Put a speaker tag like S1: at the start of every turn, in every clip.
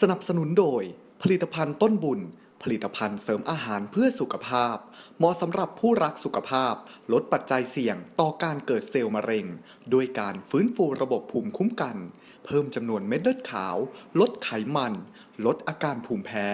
S1: สนับสนุนโดย ผลิตภัณฑ์ต้นบุญ ผลิตภัณฑ์เสริมอาหารเพื่อสุขภาพ เหมาะสำหรับผู้รักสุขภาพ ลดปัจจัยเสี่ยงต่อการเกิดเซลล์มะเร็ง ด้วยการฟื้นฟูระบบภูมิคุ้มกัน เพิ่มจำนวนเม็ดเลือดขาว ลดไขมัน ลดอาการภูมิแพ้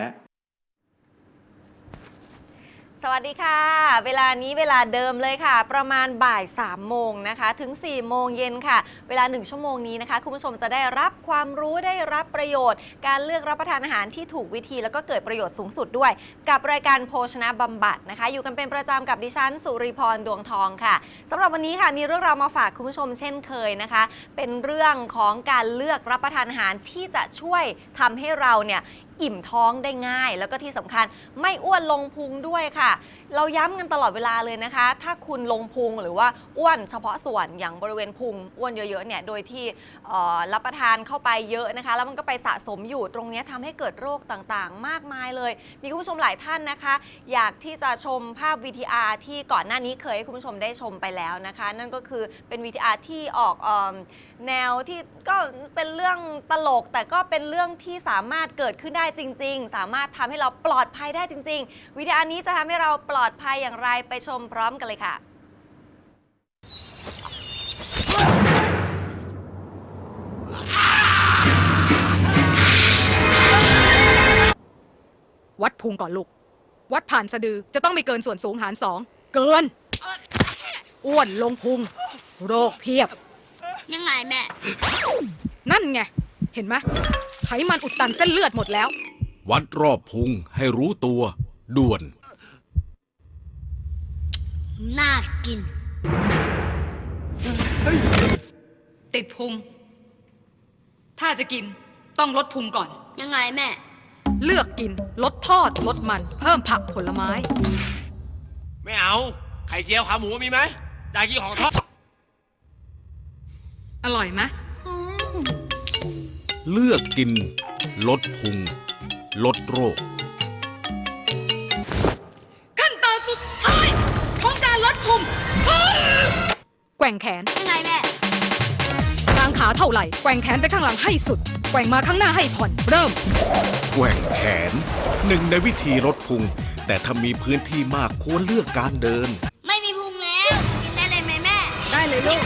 S2: สวัสดีค่ะ เวลานี้เวลาเดิมเลยค่ะ ประมาณบ่าย3โมงนะคะ ถึง 4 โมงเย็นค่ะ เวลา 1 ชั่วโมงนี้นะคะ คุณผู้ชมจะได้รับความรู้ได้รับประโยชน์ การเลือกรับประทานอาหารที่ถูกวิธี แล้วก็เกิดประโยชน์สูงสุดด้วย กับรายการโภชนะบำบัดนะคะ อยู่กันเป็นประจำกับดิฉันสุริพรดวงทองค่ะสำหรับวันนี้ค่ะมีเรื่องราวมาฝากคุณผู้ชมเช่นเคยนะคะ เป็นเรื่องของการเลือกรับประทานอาหารที่จะช่วยทำให้เราเนี่ย อิ่มท้องได้ง่าย แล้วก็ที่สำคัญไม่อ้วนลงพุงด้วยค่ะเราย้ำกันตลอดเวลาเลยนะคะ ถ้าคุณลงพุงหรือว่าอ้วนเฉพาะส่วนอย่างบริเวณพุงอ้วนเยอะๆเนี่ยโดยที่รับประทานเข้าไปเยอะนะคะ แล้วมันก็ไปสะสมอยู่ตรงนี้ยทำให้เกิดโรคต่างๆ มากมายเลย มีคุณผู้ชมหลายท่านนะคะ อยากที่จะชมภาพ VTR ที่ก่อนหน้านี้เคยให้คุณผู้ชมได้ชมไปแล้วนะคะ นั่นก็คือเป็น VTR ที่ออกเอแนวที่ก็เป็นเรื่องตลก แต่ก็เป็นเรื่องที่สามารถเกิดขึ้นได้จริง ๆ สามารถทำให้เราปลอดภัยได้จริง ๆ วิดีโอนี้จะทำให้เราปลอดภัยอย่างไรไปชมพร้อมกันเลยค่ะ
S3: วัดพุงก่อนลูก วัดผ่านสะดือจะต้องไม่เกินส่วนสูงหารสอง เกิน อ้วนลงพุง โรคเพียบ
S4: ยังไงแม่
S3: นั่นไง เห็นไหมไขมันอุดตันเส้นเลือดหมดแล้ว
S5: วัดรอบพุงให้รู้ตัว ด่วน
S4: น่ากิน
S3: ติดพุง ถ้าจะกินต้องลดพุงก่อน
S4: ยังไงแม่
S3: เลือกกินลดทอดลดมัน เพิ่มผักผลไม้
S6: ไม่เอา ไข่เจียวขาหมูมีไหมอยากกินของทอด
S3: อร่อยไหม
S5: เลือกกิน ลดพุง ลดโรค
S3: ว่งแขน
S4: ยังไงแม่
S3: กางขาเท่าไหร่แกว่งแขนไปข้างหลังให้สุด แกว่งมาข้างหน้าให้ผ่อน เริ่ม
S5: แกว่งแขนหนึ่งในวิธีลดพุง แต่ถ้ามีพื้นที่มากควรเลือกการเดิน
S4: ไม่มีพุงแล้วกินได้เลยไหมแม่
S3: ได้เลยลูก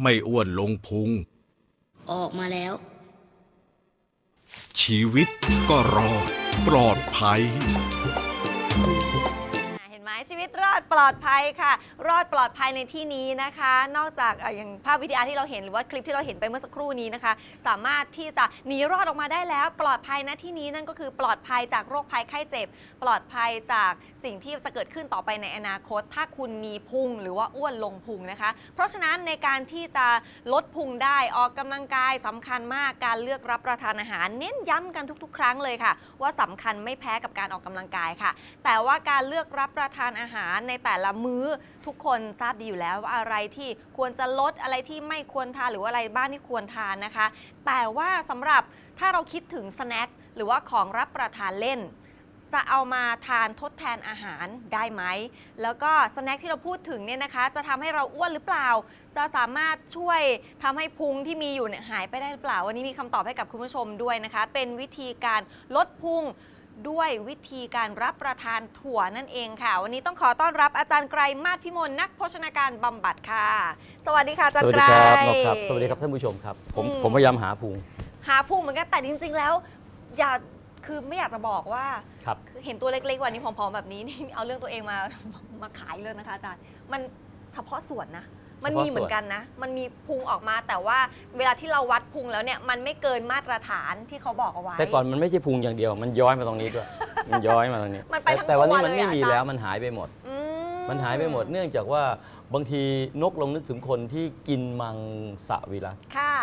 S5: ไม่อ้วนลงพุง
S4: ออกมาแล้ว
S5: ชีวิตก็รอดปลอดภัย
S2: ห็นไหมชีวิตรอดปลอดภัยค่ะ รอดปลอดภัยในที่นี้นะคะ นอกจากเอ่ออย่างภาพวิดีโอที่เราเห็นหรือว่าคลิปที่เราเห็นไปเมื่อสักครู่นี้นะคะ สามารถที่จะหนีรอดออกมาได้แล้ว ปลอดภัยนะที่นี้นั่นก็คือปลอดภัยจากโรคภัยไข้เจ็บ ปลอดภัยจาก สิ่งที่จะเกิดขึ้นต่อไปในอนาคต ถ้าคุณมีพุงหรือว่าอ้วนลงพุงนะคะ เพราะฉะนั้นในการที่จะลดพุงได้ออกกำลังกายสำคัญมากการเลือกรับประทานอาหาร เน้นย้ำกันทุก ๆ ครั้งเลยค่ะ ว่าสำคัญไม่แพ้กับการออกกำลังกายค่ะ แต่ว่าการเลือกรับประทานอาหารในแต่ละมื้อทุกคนทราบดีอยู่แล้วว่าอะไรที่ควรจะลดอะไรที่ไม่ควรทานหรือว่าอะไรบ้างที่ควรทานนะคะ แต่ว่าสำหรับถ้าเราคิดถึงสแน็คหรือว่าของรับประทานเล่น จะเอามาทานทดแทนอาหารได้ไหม แล้วก็สแน็คที่เราพูดถึงเนี่ยนะคะ จะทำให้เราอ้วนหรือเปล่า จะสามารถช่วยทำให้พุงที่มีอยู่เนี่ยหายไปได้หรือเปล่า วันนี้มีคำตอบให้กับคุณผู้ชมด้วยนะคะ เป็นวิธีการลดพุงด้วยวิธีการรับประทานถั่วนั่นเองค่ะ วันนี้ต้องขอต้อนรับอาจารย์ไกรมาศพิมลนักโภชนาการบำบัดค่ะ สวัสดีค่ะอาจาร
S7: สวั
S2: ย์
S7: ส
S2: ไก
S7: ดี
S2: ร
S7: ครับนกครับ สวัสดีครับท่านผู้ชมครับ ผม
S2: อืม
S7: ผมพยายามหาพุง
S2: หาพุงเหมือนกันแต่จริง ๆ แล้ว อย่า คือไม่อยากจะบอกว่า
S7: ครับ
S2: คือเห็นตัวเล็กๆกว่านี้ผอมๆแบบนี้นี่ เอาเรื่องตัวเองมา มาขายเลยนะคะอาจารย์ มันเฉพาะส่วนนะ มันมีเหมือนกันนะ มันมีพุงออกมาแต่ว่าเวลาที่เราวัดพุงแล้วเนี่ยมันไม่เกินมาตรฐานที่เขาบอกเอาไว้
S7: แต่ก่อนมันไม่ใช่พุงอย่างเดียว มันย้อยมาตรงนี้ด้วย มันย้อยมาตรงนี้
S2: มันไปทั้ง
S7: แต่แต่วันนี้
S2: ตัว
S7: มัน
S2: เลย
S7: ไม่
S2: อะ
S7: มี
S2: อาจารย์
S7: แล้วมันหายไปหมด
S2: อื
S7: มันหายไปหมดเนื่องจากว่าบางทีนกลองนึกถึงคนที่กินมังสวิรัต
S2: ค่ะ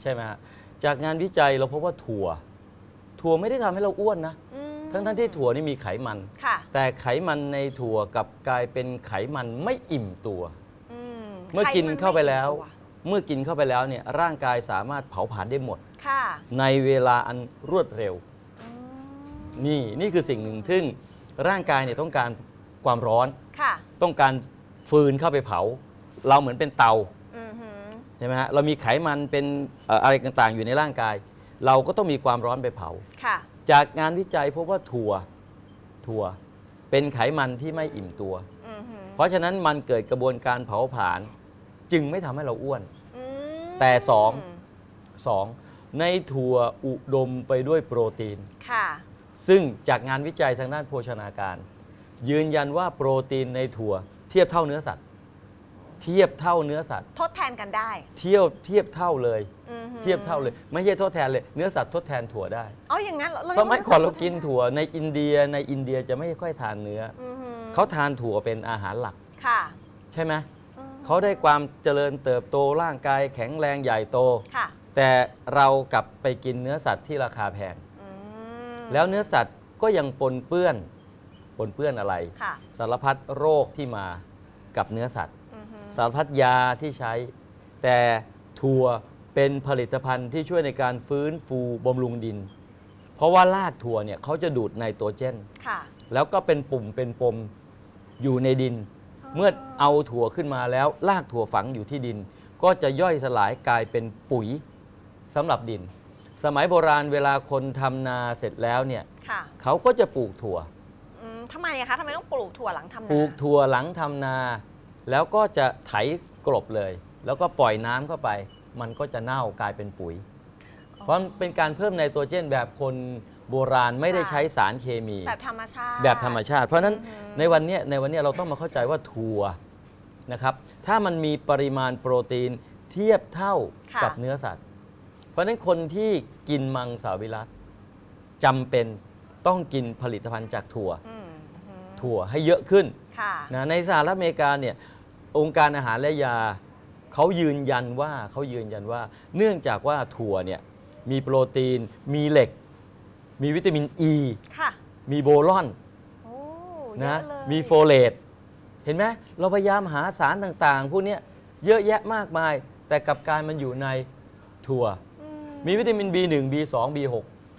S7: ใช่ไหมฮะจากงานวิจัยเราพบว่าถั่ว ถั่วไม่ได้ทำให้เราอ้วนนะ
S2: อืม
S7: ทั้งทั้งๆที่ถั่วนี่มีไขมัน
S2: ค่ะ
S7: แต่ไขมันในถั่วกลับกลายเป็นไขมันไม่อิ่มตัว
S2: อืม
S7: เมื่อกินเข้าไปแล้ว
S2: ใครมันม่อิ่มตั
S7: เมื่อกินเข้าไปแล้วเนี่ยร่างกายสามารถเผาผลาญได้หมด
S2: ค่ะ
S7: ในเวลาอันรวดเร็ว
S2: อืม
S7: นี่นี่คือสิ่งหนึ่งซึ่งร่างกายเนี่ยต้องการความร้อน
S2: ค่ะ
S7: ต้องการฟืนเข้าไปเผา เราเหมือนเป็นเตา
S2: อือหือ
S7: ใช่ไหมฮะเรามีไขมันเป็นเอ่ออะไรต่างๆ อยู่ในร่างกาย เราก็ต้องมีความร้อนไปเผา
S2: ค่ะ
S7: จากงานวิจัยพบว่าถั่วถั่วเป็นไขมันที่ไม่อิ่มตัว
S2: อือหือ
S7: เพราะฉะนั้นมันเกิดกระบวนการเผาผลาญจึงไม่ทำให้เราอ้วน
S2: อืม
S7: แต่สอง 2. ในถั่วอุดมไปด้วยโปรตีน
S2: ค่ะ
S7: ซึ่งจากงานวิจัยทางด้านโภชนาการ ยืนยันว่าโปรตีนในถั่วเทียบเท่าเนื้อสัตว์ เทียบเท่าเนื้อสัตว์
S2: ทดแทนกันได้
S7: เทียบเทียบเท่าเลย
S2: อือหือ
S7: เทียบเท่าเลย ไม่ใช่ทดแทนเลยเนื้อสัตว์ทดแทนถั่วได้
S2: เอาอย่างนั้นเรา
S7: สมัยก่อนเรากินถั่วในอินเดียในอินเดียจะไม่ค่อยทานเนื้อ
S2: อือหือ
S7: เขาทานถั่วเป็นอาหารหลัก
S2: ค่ะ
S7: ใช่ไหม
S2: อือหือ
S7: เขาได้ความเจริญเติบโตร่างกายแข็งแรงใหญ่โต
S2: ค่ะ
S7: แต่เรากลับไปกินเนื้อสัตว์ที่ราคาแพง
S2: อืม
S7: แล้วเนื้อสัตว์ก็ยังปนเปื้อน ปนเปื้อนอะไร
S2: ค่ะ
S7: สารพัดโรคที่มากับเนื้อสัตว์
S2: อือหือ
S7: สารพัดยาที่ใช้ แต่ถั่วเป็นผลิตภัณฑ์ที่ช่วยในการฟื้นฟูบำรุงดิน เพราะว่ารากถั่วเนี่ยเขาจะดูดไนโตรเจน
S2: ค่ะ
S7: แล้วก็เป็นปุ่มเป็นปมอยู่ในดิน เมื่อเอาถั่วขึ้นมาแล้วรากถั่วฝังอยู่ที่ดิน ก็จะย่อยสลายกลายเป็นปุ๋ยสำหรับดิน สมัยโบราณเวลาคนทำนาเสร็จแล้วเนี่ย
S2: ค่ะ
S7: เขาก็จะปลูกถั่ว
S2: อืมทำไมอะคะทำไมต้องปลูกถั่วหลังทำนา
S7: ปลูกถั่วหลังทำนา แล้วก็จะไถกลบเลย แล้วก็ปล่อยน้ำเข้าไป มันก็จะเน่ากลายเป็นปุ๋ย เพราะมันเป็นการเพิ่มไนโตรเจนแบบคนโบราณไม่ได้ใช้สารเคมี
S2: แบบธรรมชาติ
S7: แบบธรรมชาติ เพราะฉะนั้น
S2: อือหือ
S7: ในวันเนี้ยในวันเนี้ยเราต้องมาเข้าใจว่าถั่วนะครับ ถ้ามันมีปริมาณโปรตีนเทียบเท่า
S2: ค่ะ
S7: กับเนื้อสัตว์ เพราะฉะนั้นคนที่กินมังสวิรัตจำเป็นต้องกินผลิตภัณฑ์จากถั่ว
S2: อืมอืม
S7: ถั่วให้เยอะขึ้น
S2: ค่ะ
S7: นะในสหรัฐอเมริกาเนี่ย องค์การอาหารและยาเขายืนยันว่าเขายืนยันว่า เนื่องจากว่าถั่วเนี่ยมีโปรตีน มีเหล็ก มีวิตามินอ e, ี
S2: ค่ะ
S7: มีโบรอน
S2: โอ้เย
S7: นะ
S2: อะเลย
S7: มีโฟเลตเห็นไหมเราพยายามหาสารต่างๆ พวกเนี้ยเยอะแยะมากมาย แต่กลับกลารมันอยู่ในถั่ว
S2: อื
S7: มีวิตามิน B1 B2 B6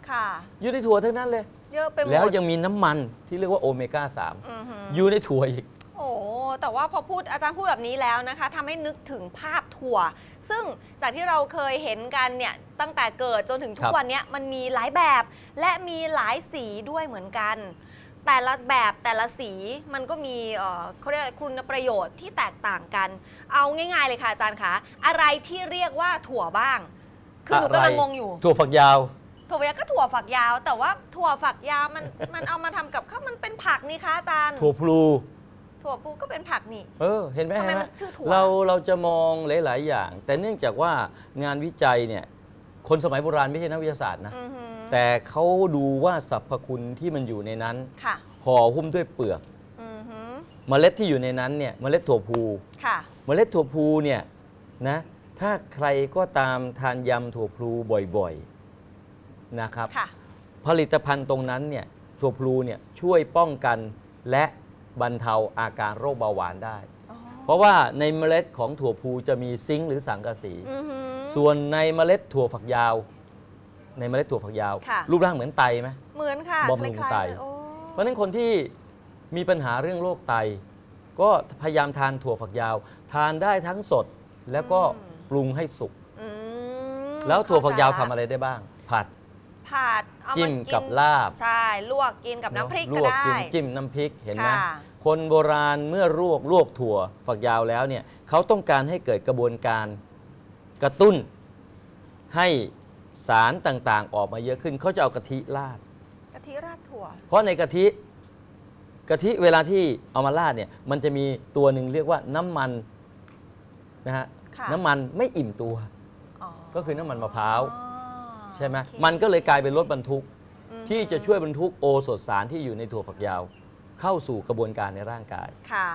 S2: ค่ะ
S7: อยู่ในถั่วทั้งนั้นเลย
S2: เยอะไปหมด
S7: แล้วยังมีน้ำมันที่เรียกว่าโอเมก้า
S2: อือหือ
S7: 3อยู่ในถั่วอีก
S2: โอ้ แต่ว่าพอพูดอาจารย์พูดแบบนี้แล้วนะคะทำให้นึกถึงภาพถั่ว ซึ่งจากที่เราเคยเห็นกันเนี่ยตั้งแต่เกิดจนถึงทุ
S7: ครั
S2: ก
S7: บ
S2: วันเนี้ยมันมีหลายแบบ และมีหลายสีด้วยเหมือนกัน แต่ละแบบแต่ละสีมันก็มีเอ่อเขาเรียกอะไรคุณประโยชน์ที่แตกต่างกัน เอาง่าย ๆเลยค่ะอาจารย์คะอะไรที่เรียกว่าถั่วบ้างคือหนูกำลังงงอยู่
S7: ถั่วฝักยาว
S2: ถั่วฝักยาวก็ถั่วฝักยาว แต่ว่าถั่วฝักยาวมันมันเอามาทำกับข้าวมันเป็นผักนี่คะอาจารย์
S7: ถั่วพลู
S2: ถั่วพูก็เป็นผักนี่
S7: เออเห็นไหม
S2: ทำไม
S7: เห็นไหม
S2: มันชื่อถั่ว
S7: เราเราจะมองหลาย ๆ อย่าง แต่เนื่องจากว่างานวิจัยเนี่ยคนสมัยโบราณไม่ใช่นักวิทยาศาสตร์นะ
S2: อือหือ
S7: แต่เขาดูว่าสรรพคุณที่มันอยู่ในนั้น
S2: ค่ะ
S7: ห่อหุ้มด้วยเปลือก
S2: อือหือ
S7: เมล็ดที่อยู่ในนั้นเนี่ยเมล็ดถั่วพลู
S2: ค่ะ
S7: เมล็ดถั่วพลูเนี่ยนะถ้าใครก็ตามทานยำถั่วพลูบ่อยๆนะครับ
S2: ค่ะ
S7: ผลิตภัณฑ์ตรงนั้นเนี่ยถั่วพลูเนี่ยช่วยป้องกันและ บรรเทาอาการโรคเบาหวานได้
S2: อ๋อ
S7: เพราะว่าในเมล็ดของถั่วพลูจะมีซิงค์หรือสังกะสี
S2: อือหือ
S7: ส่วนในเมล็ดถั่วฝักยาว ในเมล็ดถั่วฝักยาว
S2: ค่ะ
S7: รูปร่างเหมือนไตไหม
S2: เหมือนค่ะ
S7: บำรุง
S2: คล้ายๆ
S7: ไต
S2: เลยโอ้
S7: เพราะฉะนั้นคนที่มีปัญหาเรื่องโรคไต ก็พยายามทานถั่วฝักยาว ทานได้ทั้งสดแล้วก็ปรุงให้สุก
S2: อืม
S7: แล้วถั่วฝักยาว
S2: เข้
S7: ทำ
S2: ใจ
S7: อะไรได้บ้าง ผัด
S2: ผัด เอา
S7: จิ้
S2: มามกิน
S7: กับลาบ
S2: ใช่ลวกกินกับน้ำพริก
S7: ล
S2: ก็
S7: วก
S2: ได้
S7: กินจิ้มน้ำพริกเห็นไหม
S2: ค่ะ
S7: คนโบราณเมื่อลวกลวกถั่วฝักยาวแล้วเนี่ยเขาต้องการให้เกิดกระบวนการกระตุ้น ให้สารต่างๆ ออกมาเยอะขึ้นเขาจะเอากะทิราด
S2: กะทิราดถั่ว
S7: เพราะในกะทิกะทิเวลาที่เอามาราดเนี่ยมันจะมีตัวหนึ่งเรียกว่าน้ำมันนะฮะ
S2: ค่ะ
S7: น้ำมันไม่อิ่มตัว
S2: อ๋อ
S7: ก็คือน้ำมันมะพร้าว
S2: อ๋อ
S7: ใช่ไหม
S2: โอเค
S7: มันก็เลยกลายเป็นรถบรรทุก
S2: อืม
S7: ที่จะช่วยบรรทุกโอสถสารที่อยู่ในถั่วฝักยาว เข้าสู่กระบวนการในร่างกาย
S2: ค่ะ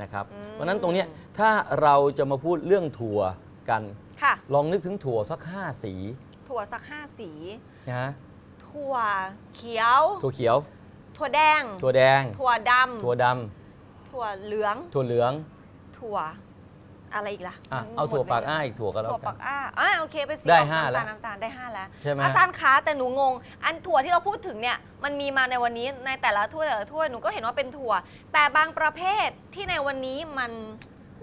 S7: นะครับ
S2: อืม
S7: เพราะฉะนั้นตรงเนี้ยถ้าเราจะมาพูดเรื่องถั่วกัน
S2: ค่ะ
S7: ลองนึกถึงถั่วสักห้าสี
S2: ถั่วสักห้าสี
S7: นะฮะ
S2: ถั่วเขียว
S7: ถั่วเขียว
S2: ถั่วแดง
S7: ถั่วแดง
S2: ถั่วดำ
S7: ถั่วด
S2: ถั่วเหลืองำ
S7: ถั่วเหลือง
S2: ถั่ว อะไรอีกล่ะ
S7: อะ
S2: มัน
S7: เอาถั่ว
S2: หมดลย
S7: ปากอ้าอีกถั่วก็แล้ว
S2: ถั่ว
S7: กั
S2: ปานกอ้าอ่าโอเคไปสี
S7: ได้
S2: ออก
S7: ห้า
S2: น้ำ
S7: แล้
S2: ตาวลน้ำตาลได้ห้าแล้ว
S7: ใช่ไหม
S2: อาจารย์คะแต่หนูงง อันถั่วที่เราพูดถึงเนี่ยมันมีมาในวันนี้ในแต่ละถ้วยแต่ละถ้วยหนูก็เห็นว่าเป็นถั่ว แต่บางประเภทที่ในวันนี้มัน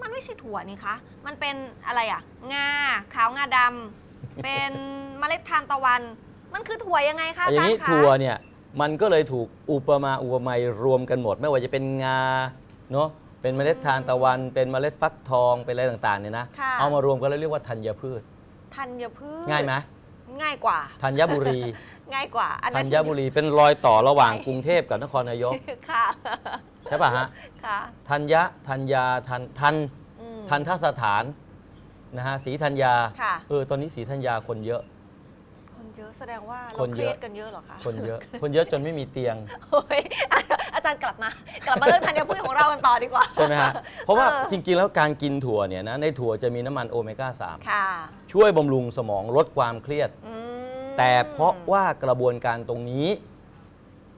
S2: มันไม่ใช่ถั่วนี่คะ มันเป็นอะไรอะงาขาวงาดำ เป็นเมล็ดทานตะวัน มันคือถั่วยังไงคะอา
S7: อย่าง
S2: จาร
S7: นี้
S2: ย์คะ
S7: ถั่วเนี่ยมันก็เลยถูกอุปมาอุปไมยรวมกันหมด ไม่ว่าจะเป็นงาเนาะ เป็นเมล็ดทานตะวัน เป็นเมล็ดฟักทองเป็นอะไรต่างๆเนี่ยนะ
S2: ค่ะ
S7: เอามารวมกันแล้วเรียกว่าธัญพืช
S2: ธัญพืช
S7: ง่ายไหม
S2: ง่ายกว่า
S7: ธัญบุรี
S2: ง่ายกว่า อัน
S7: ธั
S2: นั้น
S7: ญบุรีเป็นรอยต่อระหว่างกรุงเทพกับนครนายก
S2: ค่ะ
S7: ใช่ป่ะฮะ
S2: ค่ะ
S7: ธัญญะธัญญาทันทัน
S2: อืม
S7: ทันทสถานนะฮะศรีธัญญา
S2: ค่ะ
S7: เออตอนนี้ศรีธัญญาคนเยอะ
S2: คน เยอะแสดงว่า
S7: ค
S2: เรา
S7: น
S2: เค
S7: เย
S2: รี
S7: อะ
S2: ยดกันเยอะเหรอคะ
S7: คนเยอะ คนเยอะจนไม่มีเตียง
S2: โอ้ยอาจารย์กลับมา กลับมาเรื่องธัญพืชของเรากันต่อดีกว่า
S7: ใช่ไหมฮะ เพราะว่า
S2: เออ
S7: จริง ๆ แล้วการกินถั่วเนี่ยนะในถั่วจะมีน้ำมันโอเมก้า
S2: ค่ะ
S7: 3 ช่วยบำรุงสมองลดความเครียด
S2: อืม
S7: แต่เพราะว่ากระบวนการตรงนี้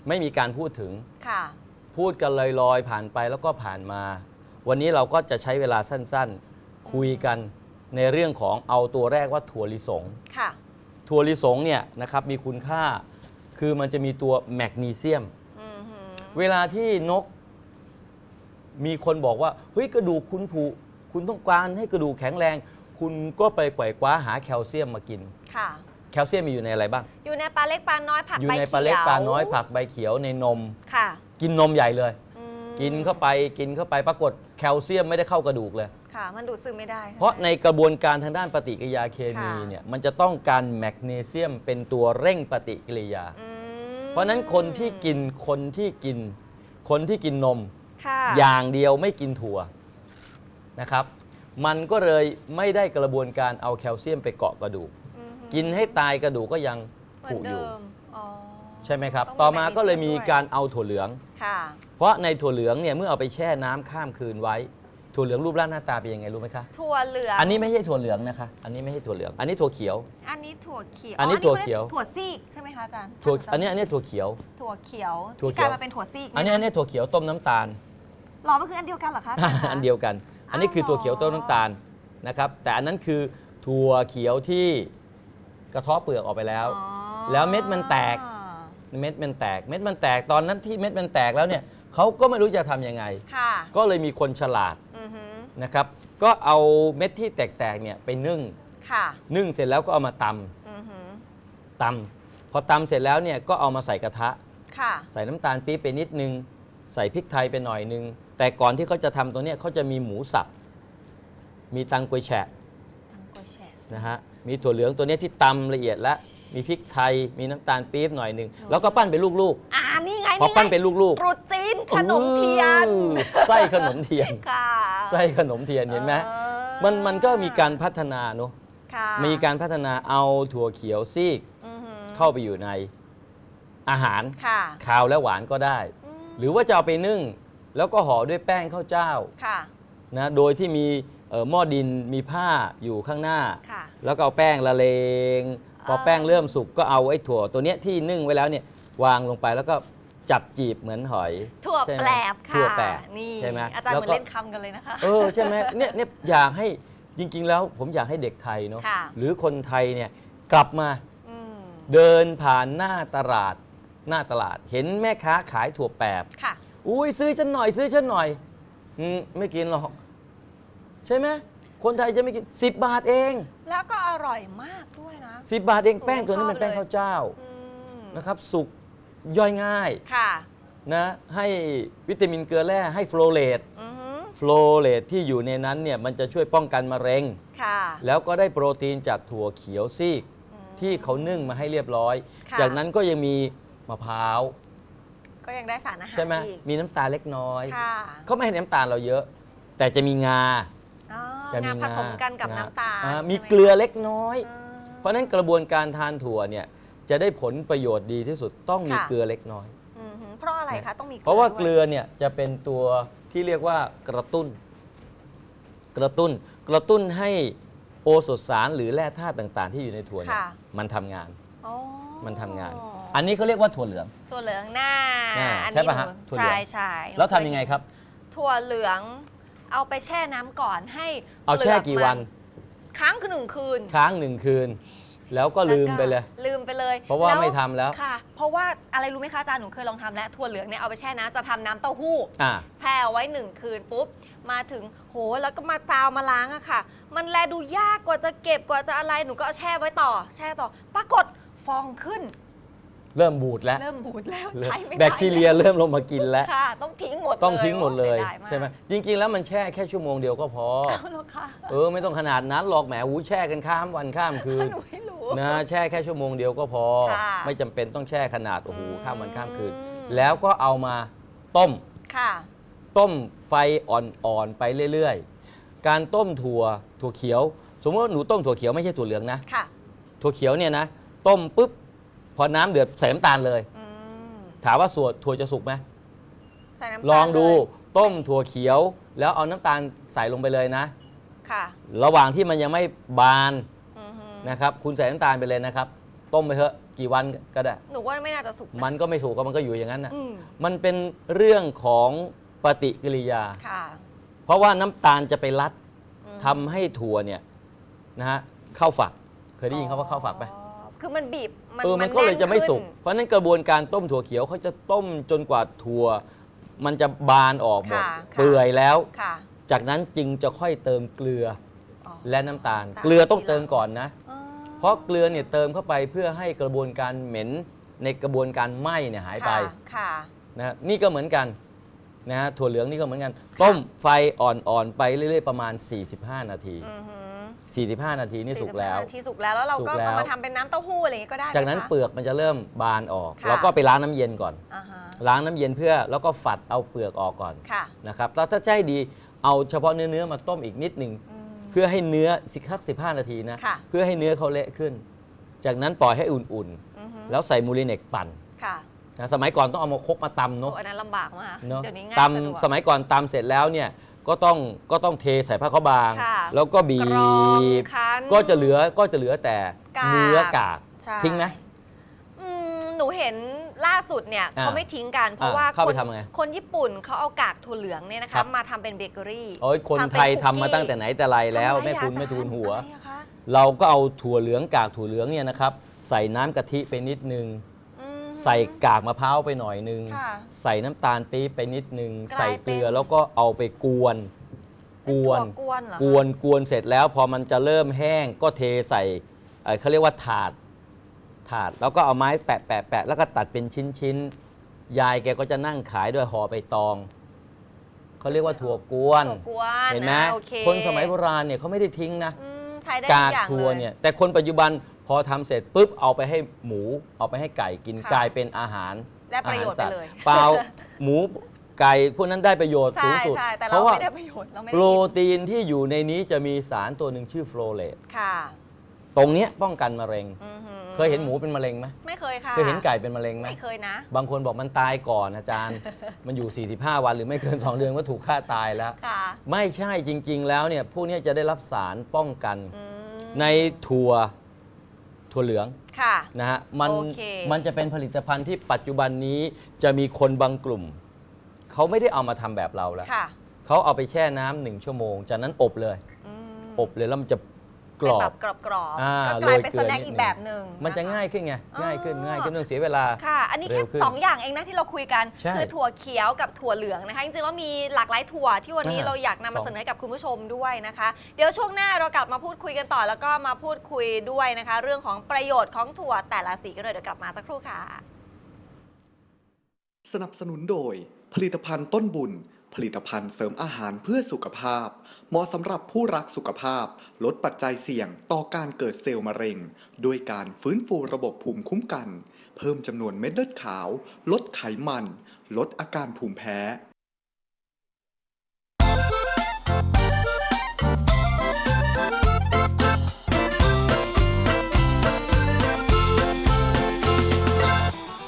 S7: ไม่มีการพูดถึง
S2: ค่ะ
S7: พูดกันลอยๆ ผ่านไปแล้วก็ผ่านมา วันนี้เราก็จะใช้เวลาสั้นๆ คุยกันในเรื่องของเอาตัวแรกว่าถั่วลิสง
S2: ค่ะ
S7: ถั่วลิสงเนี่ยนะครับมีคุณค่าคือมันจะมีตัวแมกนีเซียม
S2: อืมหือ
S7: เวลาที่นก มีคนบอกว่าเฮ้ยกระดูกคุณผุคุณต้องการให้กระดูกแข็งแรง คุณก็ไปไขว่คว้าหาแคลเซียมมากิน
S2: ค่ะ
S7: แคลเซียมมีอยู่ในอะไรบ้าง
S2: อยู่ในปลาเล็กปลาน้อยผัก
S7: อยู่
S2: ใบ
S7: ใน
S2: เขียว
S7: ปลาเล็กปลาน้อยผักใบเขียวในนม
S2: ค่ะ
S7: กินนมใหญ่เลย
S2: อืม
S7: กินเข้าไปกินเข้าไปปรากฏแคลเซียมไม่ได้เข้ากระดูกเลย
S2: ค่ะ มันดูดซึมไม่ได้
S7: เพราะในกระบวนการทางด้านปฏิกิริยาเคมี
S2: ค่ะ
S7: เนี่ยมันจะต้องการแมกนีเซียมเป็นตัวเร่งปฏิกิริยา
S2: อืม
S7: เพราะฉะนั้นคนที่กินคนที่กิน คนที่กินนม
S2: ค่ะ
S7: อย่างเดียวไม่กินถั่วนะครับ มันก็เลยไม่ได้กระบวนการเอาแคลเซียมไปเกาะกระดูก
S2: อืมหือ
S7: กินให้ตายกระดูกก็ยัง
S2: เหมื
S7: ผุ
S2: อน
S7: อ
S2: เดิ
S7: ยู่
S2: มอ๋อ
S7: ใช่ไหมครับ
S2: ง
S7: ต่อมาก็เลย
S2: แกนี
S7: มี
S2: ซีด้วย
S7: การเอาถั่วเหลือง
S2: ค่ะ
S7: เพราะในถั่วเหลืองเนี่ยเมื่อเอาไปแช่น้ำข้ามคืนไว้ ถั่วเหลืองรูปร่างหน้าตาเป็นยังไงรู้ไหมคะ
S2: ถั่วเหลือง
S7: อันนี้ไม่ใช่ถั่วเหลืองนะคะ อันนี้ไม่ใช่ถั่วเหลือง อันนี้ถั่วเขียว
S2: อันนี้ถั่วเขียว
S7: อันนี้ถั่วเขียว
S2: ถั่วซีกใช่ไหมคะอาจารย์
S7: ถั่ว
S2: จำ
S7: อันนี้อันนี้ถั่วเขียว
S2: ถั่วเขียว
S7: ถั่ว
S2: ที่
S7: เขี
S2: ก
S7: ยว
S2: ลายมาเป็นถั่วซีก
S7: อันนี้อันนี้ถั่วเขียวต้มน้ำตาล
S2: หรอมันคืออันเดียวกันเหรอคะาจารย์คะ
S7: อันเดียวกัน อันนี้คือ
S2: อ้าว
S7: ถั่วเขียวต้มน้ำตาลนะครับ แต่อันนั้นคือถั่วเขียวที่กระเทาะเปลือกออกไปแล้ว
S2: อ๋อ
S7: แล้วเม็ดมันแตก เม็ดมันแตก เม็ดมันแตกตอนนั้นที่เม็ดมันแตกแล้วเนี่ยเขาก็ไม่รู้จะทำยังไง
S2: ค่ะ
S7: ก็เลยมีคนฉลาด
S2: อือหือ
S7: นะครับ ก็เอาเม็ดที่แตกๆเนี่ยไปนึ่ง
S2: ค่ะ
S7: นึ่งเสร็จแล้วก็เอามาต
S2: อือหือำ
S7: ตำพอตำเสร็จแล้วเนี่ยก็เอามาใส่กระทะ
S2: ค่ะ
S7: ใส่น้ำตาลปี๊บไปนิดนึง ใส่พริกไทยไปหน่อยนึง แต่ก่อนที่เขาจะทำตัวเนี้ยเขาจะมีหมูสับ มีตังกวยแฉะ
S2: ทางกวยแฉะ
S7: นะฮะมีถั่วเหลืองตัวเนี้ยที่ตำละเอียดแล้ว มีพริกไทย มีน้ำตาลปี๊บหน่อยหนึ่งแล้วก็ปั้นเป็นลูก
S2: อ่านี่ไง
S7: ๆพอ
S2: นี่ไง
S7: ปั้นเป็นลูก
S2: ตรุษจีน
S7: ๆ
S2: ขนมเทียน
S7: อู้ไส้ขนมเทียน
S2: ค่ะ
S7: ไส้ขนมเทียนเห็นไหม
S2: ออ
S7: มันมันก็มีการพัฒนาเนอะ
S2: ค่ะ
S7: มีการพัฒนาเอาถั่วเขียวซีก
S2: อือหือ
S7: เข้าไปอยู่ในอาหาร
S2: ค่ะ
S7: คาวและหวานก็ได้
S2: อืม
S7: หรือว่าจะเอาไปนึ่ง แล้วก็ห่อด้วยแป้งข้าวเจ้า
S2: ค่ะ
S7: นะโดยที่มีเอ่อหม้อดินมีผ้าอยู่ข้างหน้า
S2: ค่ะ
S7: แล้วก็เอาแป้งละเลง พอ
S2: อ่า
S7: แป้งเริ่มสุกก็เอาไอ้ถั่วตัวเนี้ยที่นึ่งไว้แล้วเนี่ยวางลงไปแล้วก็จับจีบเหมือนหอย
S2: ถั่ว
S7: ใช่ไหม
S2: แปลบค่ะ
S7: ถั่วแปลบ
S2: นี่
S7: ใช่ไหม
S2: อาจารย์เหมือน
S7: แล้วก็
S2: เล่นคำกันเลยนะคะ
S7: เออใช่ไหมเนี่ยเนี่ยอยากให้จริง ๆ แล้วผมอยากให้เด็กไทยเนาะ
S2: ค่ะ
S7: หรือคนไทยเนี่ยกลับมา
S2: อืม
S7: เดินผ่านหน้าตลาดหน้าตลาด เห็นแม่ค้าขายถั่วแปบ
S2: ค่ะ
S7: อุ้ยซื้อฉันหน่อยซื้อฉันหน่อยอืมไม่กินหรอก ใช่ไหม คนไทยจะไม่กิน 10 บาทเอง
S2: แล้วก็อร่อยมากด้วยนะ
S7: 10 บาทเอง
S2: โอ้
S7: แป้งตัวนี้
S2: ชอบ
S7: เป็นแป้ง
S2: เลย
S7: ข้าวเจ้า
S2: อืม
S7: นะครับ สุกย่อยง่าย
S2: ค่ะ
S7: นะให้วิตามินเกลือแร่ให้ฟลูออเรต
S2: อือหือ
S7: ฟลูออเรตที่อยู่ในนั้นเนี่ยมันจะช่วยป้องกันมะเร็ง
S2: ค่ะ
S7: แล้วก็ได้โปรตีนจากถั่วเขียวซีก
S2: อืม
S7: ที่เขานึ่งมาให้เรียบร้อย
S2: ค่ะ
S7: จากนั้นก็ยังมีมะพร้าว
S2: ก็ยังได้สารอาหาร
S7: ใช่ไหม
S2: อีก
S7: มีน้ำตาลเล็กน้อย
S2: ค่ะ
S7: เขาไม่ให้น้ำตาลเราเยอะ แต่จะมีงา
S2: อ๋อ
S7: จะมี
S2: งาผสมกันกับ
S7: ง
S2: น้ำตาล
S7: อ่
S2: ใช่ไห
S7: มีเกลือเล็กน้อย
S2: อ่า
S7: เพราะฉะนั้นกระบวนการทานถั่วเนี่ยจะได้ผลประโยชน์ดีที่สุดต้องมี
S2: ค่ะ
S7: เกลือเล็กน้อย
S2: อือหือเพราะอะไรคะต้องมี
S7: เพราะว่า
S2: ด้วย
S7: เกลือเนี่ยจะเป็นตัวที่เรียกว่ากระตุ้น กระตุ้น กระตุ้นให้โอสถสารหรือแร่ธาตุต่าง ๆ ที่อยู่ในถั่วเนี่ย
S2: ค่ะ
S7: มันทำงาน
S2: อ๋อ
S7: มันทำงาน อันนี้เขาเรียกว่าถั่วเหลือง
S2: ถั่วเหลืองหน้า
S7: หน้า
S2: อัน
S7: ใช่
S2: นี้
S7: ปะฮะ
S2: หนู
S7: ถั่วเหลื
S2: ใช่
S7: อง
S2: ใช่
S7: แล้วทำยังไงครับ
S2: ถั่วเหลือง เอาไปแช่น้ำก่อนให้
S7: เอาแช่กี่วัน
S2: ค้างคือหนึ่งคืน
S7: ค้างหนึ่งคืน แล้วก็ลืมไปเลย
S2: แวก็ลืมไปเลย
S7: เพราะว่า
S2: แล้
S7: ไม่ทำแล้ว
S2: ค่ะ เพราะว่าอะไรรู้ไหมคะอาจารย์หนูเคยลองทำแล้วถั่วเหลืองเนี่ยเอาไปแช่น้ำจะทำน้ำเต้าหู้
S7: อ่า
S2: แช่เอาไว้หนึ่งคืนปุ๊บ มาถึงโหแล้วก็มาซาวมาล้างอะค่ะ มันแลดูยากกว่าจะเก็บกว่าจะอะไรหนูก็เอาแช่ไว้ต่อ แช่ต่อ ปรากฏฟองขึ้น
S7: เริ่มบูดแล้ว
S2: เริ่มบูดแล้ว
S7: เริ่ม
S2: ใช้ไม่ได้
S7: แบคทีเรียเริ่มลงมากินแล้ว
S2: ค่ะต้องทิ้งหมด
S7: ต้องทิ้งหมดเลย
S2: โอ้สีาาก
S7: ใช่ไหมจริง ๆ แล้วมันแช่แค่ชั่วโมงเดียวก็พอ
S2: เอาแล้วค่ะ
S7: เออไม่ต้องขนาดนั้นหรอกแหมหูแช่กันข้ามวันข้ามคืน
S2: หนูไม่รู้
S7: นะแช่แค่ชั่วโมงเดียวก็พอ
S2: ค่ะ
S7: ไม่จำเป็นต้องแช่ขนาดโอ้โห
S2: อืม
S7: ข้ามวันข้ามคืน แล้วก็เอามาต้ม
S2: ค่ะ
S7: ต้มไฟอ่อนๆไปเรื่อยๆ การต้มถั่วถั่วเขียว สมมติว่าหนูต้มถั่วเขียวไม่ใช่ถั่วเหลืองนะ
S2: ค่ะ
S7: ถั่วเขียวเนี่ยนะต้มปุ๊บ พอน้ำเดือดใส่น้ำตาลเลย
S2: อืม
S7: ถามว่าส่วนถั่วจะสุกไหม
S2: ใส่น้ำตาล
S7: ลองดู
S2: เย
S7: ต้มถั่วเขียว แล้วเอาน้ำตาลใส่ลงไปเลยนะ
S2: ค่ะ
S7: ระหว่างที่มันยังไม่บาน
S2: อือหือ
S7: นะครับ คุณใส่น้ำตาลไปเลยนะครับ ต้มไปเถอะกี่วันก็ได้
S2: หนูว่าไม่น่าจะสุกนะ
S7: มันก็ไม่สุกก็มันก็อยู่อย่างนั้นนะ
S2: อืม
S7: มันเป็นเรื่องของปฏิกิริยา
S2: ค่ะ
S7: เพราะว่าน้ำตาลจะไปรัด
S2: อืม
S7: ทำให้ถั่วเนี่ยนะฮะเข้าฝัก เคยได้ยินเขาว่าเข้าฝักไหม
S2: อ๋อ คือมันบีบ
S7: เออมันก็เลยจะไม่สุก
S2: แน่นขึ้น
S7: เพราะฉะนั้นกระบวนการต้มถั่วเขียวเขาจะต้มจนกว่าถั่ว มันจะบานออกหมด
S2: ค่ะค่ะ
S7: เปื่อยแล้ว
S2: ค่ะ
S7: จากนั้นจึงจะค่อยเติมเกลือ
S2: อ๋อ
S7: และน้ำตาล
S2: น้ำตาล
S7: เกลือต้องเติมก่อนนะ
S2: อ๋อ
S7: เพราะเกลือเนี่ยเติมเข้าไปเพื่อให้กระบวนการเหม็นในกระบวนการไหม้เนี่ยหายไป
S2: ค่ะค่ะ
S7: นะฮะนี่ก็เหมือนกันนะฮะถั่วเหลืองนี่ก็เหมือนกัน ต้มไฟอ่อนๆ ไปเรื่อยๆ ประมาณ 45 นาที
S2: อือหือ
S7: 45 นาทีนี่สุกแล้ว
S2: 45นาทีสุกแล้วแล้วเราก็
S7: สุกแล้ว
S2: เอามาทำเป็นน้ำเต้าหู้อะไรอย่างงี้ก็ได้
S7: จากนั้น
S2: ไหมคะ
S7: เปลือกมันจะเริ่มบานออก
S2: ค่ะ
S7: เราก็ไปล้างน้ำเย็นก่อน
S2: อ่าฮะ
S7: ล้างน้ำเย็นเพื่อแล้วก็ฝัดเอาเปลือกออกก่อน
S2: ค่ะ
S7: นะครับแล้วถ้าจะให้ดีเอาเฉพาะเนื้อเนื้อๆมาต้มอีกนิดหนึ่ง
S2: อืม
S7: เพื่อให้เนื้อสิสักสิบห้านาทีนะ
S2: ค่ะ
S7: เพื่อให้เนื้อเขาเละขึ้น จากนั้นปล่อยให้อุ่น
S2: อือหือ
S7: ๆแล้วใส่มูลิเนกปั่น
S2: ค่ะ
S7: นะสมัยก่อนต้องเอามาคกมาตำ
S2: โอ้
S7: เนาะ
S2: อันนั้นลำบากมาก
S7: เนาะ
S2: เดี๋ยวนี้ง่ายสะดวก
S7: ตำสมัยก่อนตำเสร็จแล้วเนี่ย ก็ต้องก็ต้องเทใส่ผ้าขาวบาง
S2: ค่ะ
S7: แล้วก็บี
S2: กรอง
S7: บ
S2: คั้น
S7: ก็จะเหลือก็จะเหลือแต่
S2: กาก
S7: เนื้อกาก
S2: ใช่
S7: ทิ้งไหม
S2: อืมหนูเห็นล่าสุดเนี่ย
S7: อ่า
S2: เขาไม่ทิ้งกัน เพราะ
S7: อ่า
S2: ว่า
S7: เข้าไป
S2: คน
S7: ทำไง
S2: คนญี่ปุ่นเขาเอากากถั่วเหลืองเนี่ยนะ
S7: ครั
S2: คะ
S7: บ
S2: มาทำเป็นเบเกอรี่
S7: โอ้ยคน
S2: ทำเป็น
S7: ไทย
S2: คุก
S7: ทำมา
S2: กี้
S7: ตั้งแต่ไหนแต่ไรแล้ว
S2: ทำอะร
S7: แม่คุณ
S2: อาจารย์
S7: ไม่ทูลหัว
S2: อะไรอะคะ
S7: เราก็เอาถั่วเหลืองกากถั่วเหลืองเนี่ยนะครับ ใส่น้ำกะทิไปนิดนึง
S2: อืม
S7: ใส่กากมะพร้าวไปหน่อยนึง
S2: ค่ะ
S7: ใส่น้ำตาลปี๊บไปนิดนึง
S2: กลาย
S7: ใส่เกลือ
S2: เป็น
S7: แล้วก็เอาไปกวนกวน
S2: เป็นถั่วกวนเหรอคะ
S7: กวนกวนเสร็จแล้วพอมันจะเริ่มแห้งก็เทใส่เอ่อเขาเรียกว่าถาด ถาดแล้วก็เอาไม้แปะแปะแปะแล้วก็ตัดเป็นชิ้นชิ้นๆยายแกก็จะนั่งขายด้วยห่อใบตองเขาเรียกว่าถั่วกวน
S2: ถั่วกวน
S7: เห็นไหม
S2: อ่าโอเค
S7: คนสมัยโบราณเนี่ยเขาไม่ได้ทิ้งนะ
S2: อืมใช้ได้
S7: กา
S2: ทุ
S7: ก
S2: กอย่าง
S7: ถั่ว
S2: เลย
S7: เนี่ยแต่คนปัจจุบัน พอทำเสร็จปุ๊บเอาไปให้หมูเอาไปให้ไก่กิน
S2: ค่ะ
S7: กลายเป็นอาหาร
S2: ได้ประโยชน์
S7: อาหาสัต
S2: ไปเลย
S7: เปล่าหมูไก่พวกนั้นได้ประโยชน์สู
S2: ใช่
S7: งสุด
S2: ใช่แต่
S7: เพ
S2: เรา
S7: ราะว่า
S2: ไม่ได้ประโยชน์เราไม่
S7: โป
S2: ได้
S7: ร
S2: กิน
S7: ตีนที่อยู่ในนี้จะมีสารตัวหนึ่งชื่อโฟลเลต
S2: ค่ะ
S7: ตรงเนี้ยป้องกันมะเร็ง
S2: อือหือ
S7: เคยเห็นหมูเป็นมะเร็งไหม
S2: ไม่เคยค่ะ
S7: เคยเห็นไก่เป็นมะเร็งไหม
S2: ไม่เคยนะ
S7: บางคนบอกมันตายก่อนอาจารย์ มันอยู่ 45 วันหรือไม่เกิน 2 เดือนก็ถูกฆ่าตายแล้ว
S2: ค่ะ
S7: ไม่ใช่จริง ๆ แล้วเนี่ยพวกเนี้ยจะได้รับสารป้องกัน
S2: อืม
S7: ในถั่ว ถั่วเหลือง
S2: ค่ะ
S7: นะฮะมัน
S2: โอเค
S7: มันจะเป็นผลิตภัณฑ์ที่ปัจจุบันนี้จะมีคนบางกลุ่ม เขาไม่ได้เอามาทำแบบเราแล้ว
S2: ค่ะ
S7: เขาเอาไปแช่น้ำหนึ่งชั่วโมง จากนั้นอบเลย
S2: อืม
S7: อบเลยแล้วมันจะ กร
S2: เป็น
S7: อ
S2: แบบ บกรอบกรอบ
S7: อ่า
S2: ก็กลายเป็น
S7: โรยเกลื
S2: ส
S7: อ
S2: แน็ค
S7: นิด
S2: อีก
S7: นึง
S2: แบบหนึ่ง
S7: มันจะ
S2: ค
S7: ง่ายขึ้นไงง่ายขึ้น
S2: อ๋อ
S7: ง่ายขึ้นไม่ต้องเสียเวลา
S2: ค่ะ อันนี้
S7: เร็
S2: แค่
S7: วขึ้น
S2: สองอย่างเองนะที่เราคุยกัน
S7: ใช่
S2: คือถั่วเขียวกับถั่วเหลืองนะคะ จริงๆแล้วมีหลากหลายถั่วที่วันนี้
S7: อ่า
S2: เราอยากนำมา
S7: สอง
S2: เสนอให้กับคุณผู้ชมด้วยนะคะ เดี๋ยวช่วงหน้าเรากลับมาพูดคุยกันต่อ แล้วก็มาพูดคุยด้วยนะคะ เรื่องของประโยชน์ของถั่วแต่ละสีกันเลยเดี๋ยวกลับมาสักครู่ค่ะ
S1: สนับสนุนโดย ผลิตภัณฑ์ต้นบุญ ผลิตภัณฑ์เสริมอาหารเพื่อสุขภาพ เหมาะสำหรับผู้รักสุขภาพ ลดปัจจัยเสี่ยงต่อการเกิดเซลล์มะเร็ง ด้วยการฟื้นฟูระบบภูมิคุ้มกัน เพิ่มจำนวนเม็ดเลือดขาว ลดไขมัน ลดอาการภูมิแพ้